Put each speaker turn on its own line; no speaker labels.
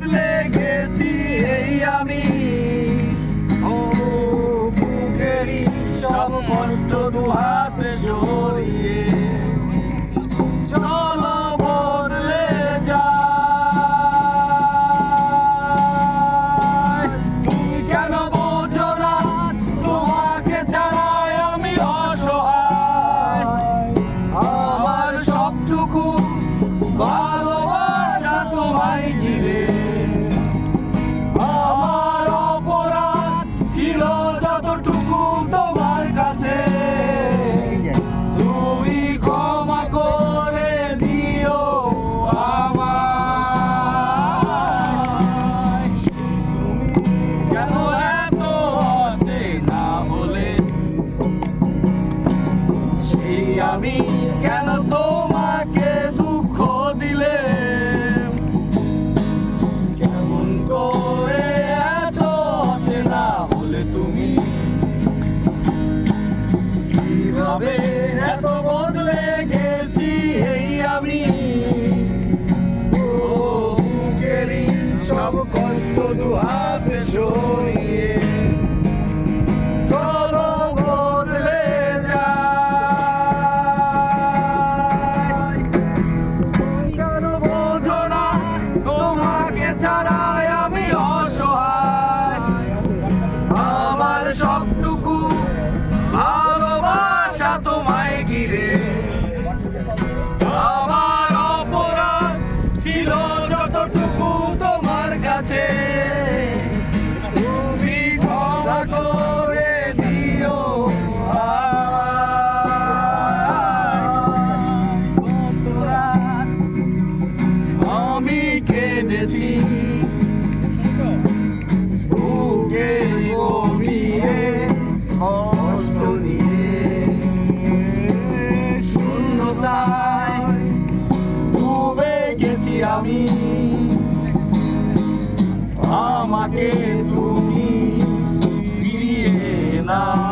the leg. আমি কেন তোমাকে দুঃখ দিলে? কেমন করে এত অচেনা হলে তুমি? কীভাবে এত বদলে গেছি এই আমি? সব কষ্ট দু হাতে তাই ডুবে গেছি আমি। আমাকে তুমি ফিরিয়ে না